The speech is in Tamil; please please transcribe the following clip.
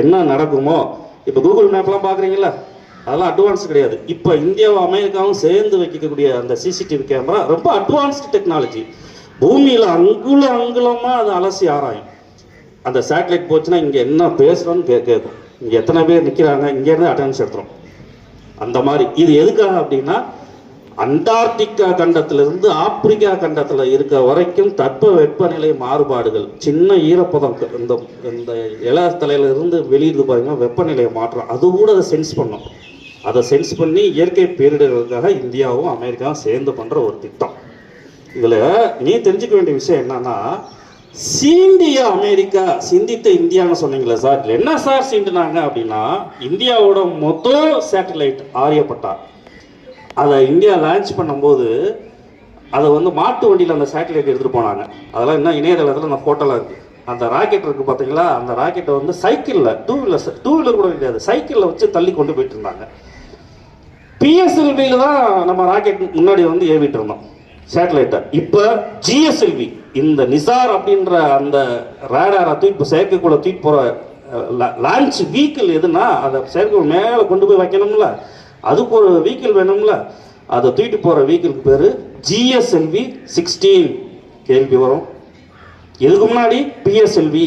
என்ன நடக்குமோ? இப்போ கூகுள் மேப்லாம் பார்க்குறீங்களா அதெல்லாம் அட்வான்ஸ் கிடையாது. இப்போ இந்தியாவும் அமெரிக்காவும் சேர்ந்து வைக்கக்கூடிய அந்த சிசிடிவி கேமரா ரொம்ப அட்வான்ஸ்டு டெக்னாலஜி பூமியில் அங்குல அங்குலமாக அது அலசி ஆராயும். அந்த சேட்டலைட் போச்சுன்னா இங்கே என்ன பேசுகிறோன்னு கே கேட்கும் இங்கே எத்தனை பேர் நிற்கிறாங்க இங்கேருந்து அட்டன்ஸ் எடுத்துரும். அந்த மாதிரி. இது எதுக்காக அப்படின்னா அண்டார்டிகா கண்டத்திலிருந்து ஆப்பிரிக்கா கண்டத்தில் இருக்க வரைக்கும் தட்ப வெப்பநிலை மாறுபாடுகள். சின்ன ஈரப்பதம் இந்த இந்த இல தலையில இருந்து வெளியிடுது பாருங்க வெப்பநிலை மாற்றம் அது கூட அதை சென்ஸ் பண்ணும். அதை சென்ஸ் பண்ணி இயற்கை பேரிடர்களுக்காக இந்தியாவும் அமெரிக்காவும் சேர்ந்து பண்ணுற ஒரு திட்டம். இதில் நீ தெரிஞ்சுக்க வேண்டிய விஷயம் என்னன்னா சீண்டிய அமெரிக்கா சிந்தித்த இந்தியான்னு சொன்னீங்களே சார். என்ன சார் சீண்டினாங்க அப்படின்னா இந்தியாவோட மொத்த சேட்டலைட் ஆரியப்பட்டார். அதை இந்தியா லான்ச் பண்ணும்போது அதை வந்து மாட்டு வண்டியில் அந்த சேட்டலைட் எடுத்துகிட்டு போனாங்க. அதெல்லாம் இன்னும் இணையதளத்தில் அந்த ஃபோட்டோலாம் இருக்குது அந்த ராக்கெட் இருக்குது பார்த்தீங்களா அந்த ராக்கெட்டை வந்து சைக்கிளில் டூ வீலர் டூ வீலர் கூட கிடையாது சைக்கிளில் வச்சு தள்ளி கொண்டு போயிட்டு இருந்தாங்க. பிஎஸ்எல்வியில் தான் நம்ம ராக்கெட் முன்னாடி வந்து ஏவிட்டு இருந்தோம் சேட்டலைட்டை இப்போ ஜிஎஸ்எல்வி இந்த நிசார் அப்படின்ற அந்த ரேடாரை தூக்கி செயற்கைக்குள்ள தூக்கி போகிற லான்ச் வீக்கிள் எதுனா அதை செயற்கைக்குள் மேலே கொண்டு போய் வைக்கணும்ல. அதுக்கு ஒரு வீக்கிள் வேணும்ல. அதை தூக்கிட்டு போகிற வீக்கிளுக்கு பேர் ஜிஎஸ்எல்வி சிக்ஸ்டீன் கேள்வி வரும். இதுக்கு முன்னாடி? பிஎஸ்எல்வி